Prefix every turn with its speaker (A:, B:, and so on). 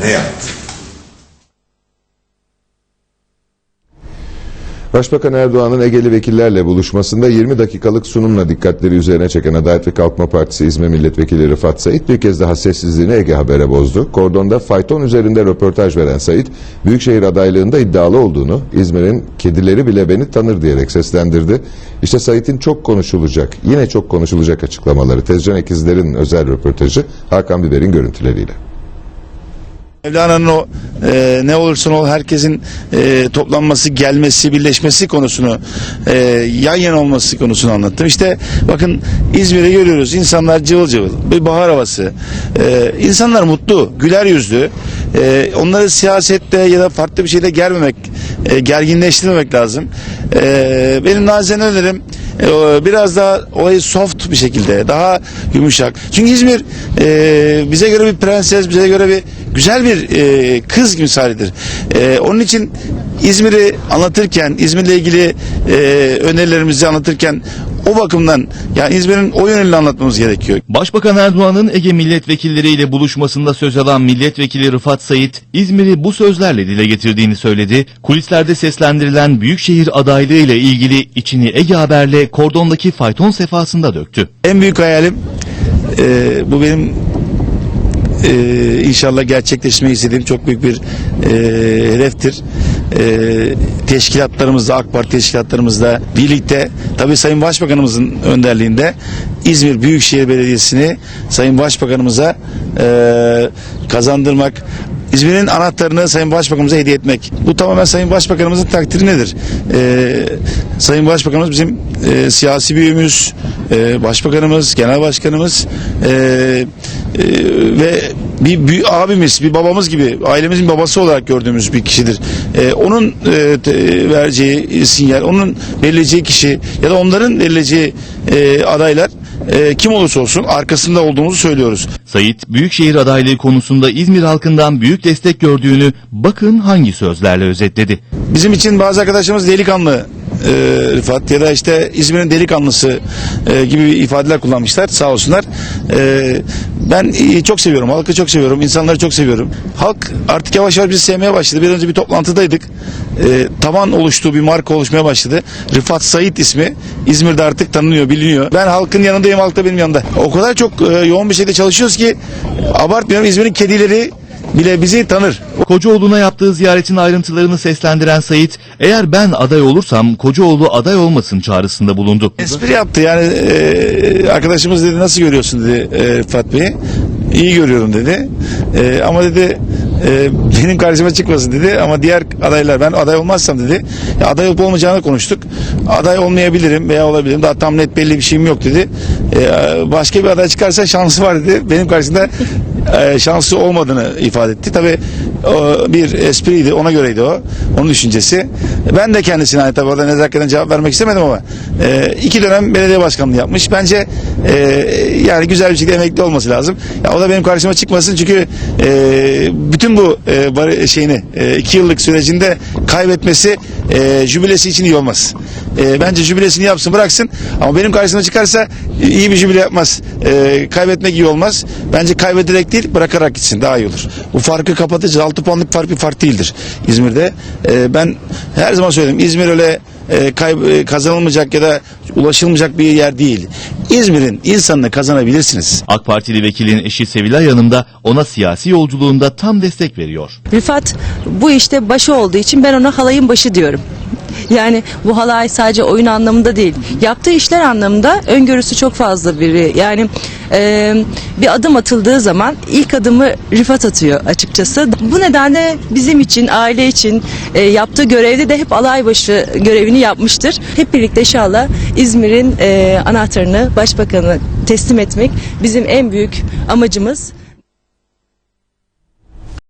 A: ne yaptı?
B: Başbakan Erdoğan'ın Egeli vekillerle buluşmasında 20 dakikalık sunumla dikkatleri üzerine çeken Adalet ve Kalkınma Partisi İzmir Milletvekili Rıfat Sait bir kez daha sessizliğini Ege Haber'e bozdu. Kordonda fayton üzerinde röportaj veren Sait, Büyükşehir adaylığında iddialı olduğunu, İzmir'in kedileri bile beni tanır diyerek seslendirdi. İşte Sait'in çok konuşulacak, yine çok konuşulacak açıklamaları, Tezcan Ekizler'in özel röportajı Hakan Biber'in görüntüleriyle.
C: Mevlana'nın o e, ne olursa ol herkesin e, toplanması, gelmesi, birleşmesi konusunu e, yan yana olması konusunu anlattım. İşte bakın İzmir'i görüyoruz. İnsanlar cıvıl cıvıl. Bir bahar havası. E, insanlar mutlu, güler yüzlü. E, onları siyasette ya da farklı bir şeyde germemek, e, gerginleştirmemek lazım. E, benim nazene önerim biraz daha olayı soft bir şekilde daha yumuşak. Çünkü İzmir e, bize göre bir prenses, bize göre bir güzel bir e, kız misalidir. E, onun için İzmir'i anlatırken, İzmir'le ilgili e, önerilerimizi anlatırken o bakımdan yani İzmir'in o yönüyle anlatmamız gerekiyor.
D: Başbakan Erdoğan'ın Ege milletvekilleriyle buluşmasında söz alan milletvekili Rıfat Sayit, İzmir'i bu sözlerle dile getirdiğini söyledi. Kulislerde seslendirilen Büyükşehir adaylığı ile ilgili içini Ege Haber'le kordondaki fayton sefasında döktü.
C: En büyük hayalim e, bu benim e, inşallah gerçekleşmeyi istediğim çok büyük bir e, hedeftir. E, teşkilatlarımızda, AK Parti teşkilatlarımızda birlikte tabii Sayın Başbakanımızın önderliğinde İzmir Büyükşehir Belediyesi'ni Sayın Başbakanımıza e, kazandırmak, İzmir'in anahtarını Sayın Başbakanımıza hediye etmek. Bu tamamen Sayın Başbakanımızın takdiri nedir? Ee, Sayın Başbakanımız bizim e, siyasi büyüğümüz, e, Başbakanımız, Genel Başkanımız e, e, ve bir, bir abimiz, bir babamız gibi ailemizin babası olarak gördüğümüz bir kişidir. E, onun e, te- vereceği sinyal, onun belirleyeceği kişi ya da onların belirleyeceği e, adaylar e, kim olursa olsun arkasında olduğumuzu söylüyoruz.
D: Sayit, Büyükşehir adaylığı konusunda İzmir halkından büyük destek gördüğünü bakın hangi sözlerle özetledi.
C: Bizim için bazı arkadaşlarımız delikanlı e, Rıfat ya da işte İzmir'in delikanlısı e, gibi ifadeler kullanmışlar sağ olsunlar. E, ben e, çok seviyorum, halkı çok seviyorum, insanları çok seviyorum. Halk artık yavaş yavaş bizi sevmeye başladı. Bir önce bir toplantıdaydık. E, tavan oluştu, bir marka oluşmaya başladı. Rıfat Sait ismi İzmir'de artık tanınıyor, biliniyor. Ben halkın yanındayım, halk da benim yanımda. O kadar çok e, yoğun bir şekilde çalışıyoruz ki abartmıyorum İzmir'in kedileri bile bizi tanır.
D: Kocaoğlu'na yaptığı ziyaretin ayrıntılarını seslendiren Sayit, eğer ben aday olursam Kocaoğlu aday olmasın çağrısında bulundu.
C: Espri yaptı yani e, arkadaşımız dedi nasıl görüyorsun dedi e, Rıfat Bey. İyi görüyorum dedi. E, ama dedi e, benim karşıma çıkmasın dedi ama diğer adaylar ben aday olmazsam dedi. Ya, aday olup olmayacağını konuştuk. Aday olmayabilirim veya olabilirim. Daha tam net belli bir şeyim yok dedi. E, başka bir aday çıkarsa şansı var dedi. Benim karşımda e, şansı olmadığını ifade etti. Tabii o bir espriydi ona göreydi o. Onun düşüncesi. Ben de kendisine hani tabii orada nezaketen cevap vermek istemedim ama e, iki dönem belediye başkanlığı yapmış. Bence e, yani güzel bir şekilde emekli olması lazım. Ya o da benim karşıma çıkmasın çünkü e, bütün bu e, şeyini e, iki yıllık sürecinde kaybetmesi e, jübilesi için iyi olmaz. E, bence jübilesini yapsın bıraksın ama benim karşıma çıkarsa iyi bir jübile yapmaz. E, kaybetmek iyi olmaz. Bence kaybederek değil bırakarak gitsin daha iyi olur. Bu farkı kapatacağız. 6 puanlık fark bir fark değildir İzmir'de. E, ben her zaman söyledim İzmir öyle e, kay- e, kazanılmayacak ya da ulaşılmayacak bir yer değil. İzmir'in insanını kazanabilirsiniz.
D: AK Partili vekilin eşi Sevilay Hanım da ona siyasi yolculuğunda tam destek veriyor.
E: Rıfat bu işte başı olduğu için ben ona halayın başı diyorum. Yani bu halay sadece oyun anlamında değil. Yaptığı işler anlamında öngörüsü çok fazla biri. Yani e, bir adım atıldığı zaman ilk adımı Rıfat atıyor açıkçası. Bu nedenle bizim için, aile için e, yaptığı görevde de hep alay başı görevini yapmıştır. Hep birlikte inşallah İzmir'in e, anahtarını başbakanı teslim etmek bizim en büyük amacımız.